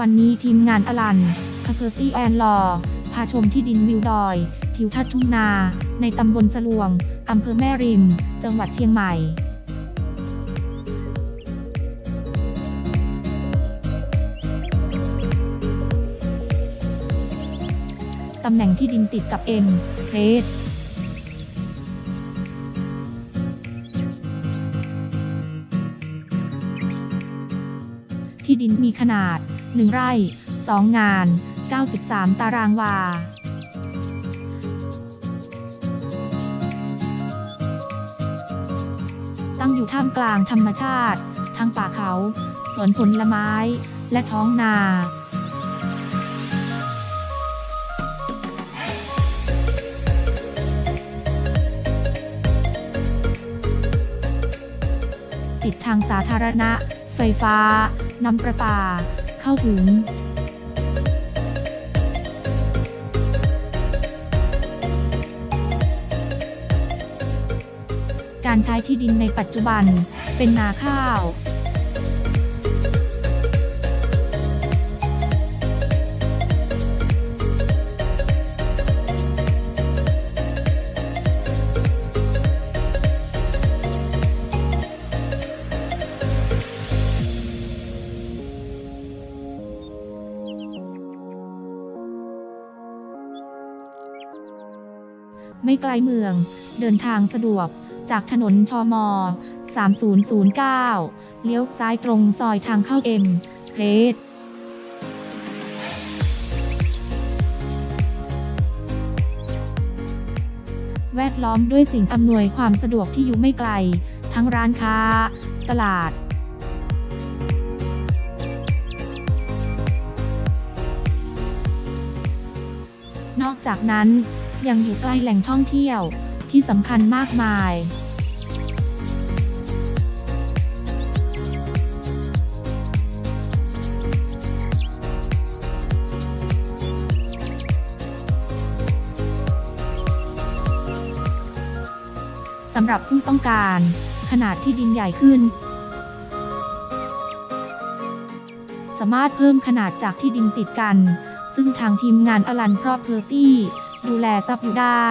วันนี้ทีมงานอลันคาเ e อร์ตี้แอนลอพาชมที่ดินวิวดอย ทิวทัศน์ทุ่งนา ในตำบลสลวง อำเภอแม่ริม จังหวัดเชียงใหม่ตำแหน่งที่ดินติดกับเอ็นเรสที่ดินมีขนาด 1 ไร่ 2 งาน 93 ตารางวา ตั้งอยู่ท่ามกลางธรรมชาติ ทั้งป่าเขา สวนผลไม้ และท้องนาติดทางสาธารณะ ไฟฟ้า น้ำประปา เข้าถึงการใช้ที่ดินในปัจจุบัน เป็นนาข้าว ไม่ไกลเมือง เดินทางสะดวก จากถนนชม 3009 เลี้ยวซ้ายตรงซอยทางเข้าเอ็มเรสแวดล้อมด้วยสิ่งอำนวยความสะดวกที่อยู่ไม่ไกล ทั้งร้านค้า ตลาด นอกจากนั้น ยังอยู่ใกล้แหล่งท่องเที่ยวที่สำคัญมากมายสำหรับผู้ต้องการ ขนาดที่ดินใหญ่ขึ้น สามารถเพิ่มขนาดจากที่ดินติดกัน ซึ่งทางทีมงานอลันพรอพเพอร์ตี้ ดูแลซับอยู่ได้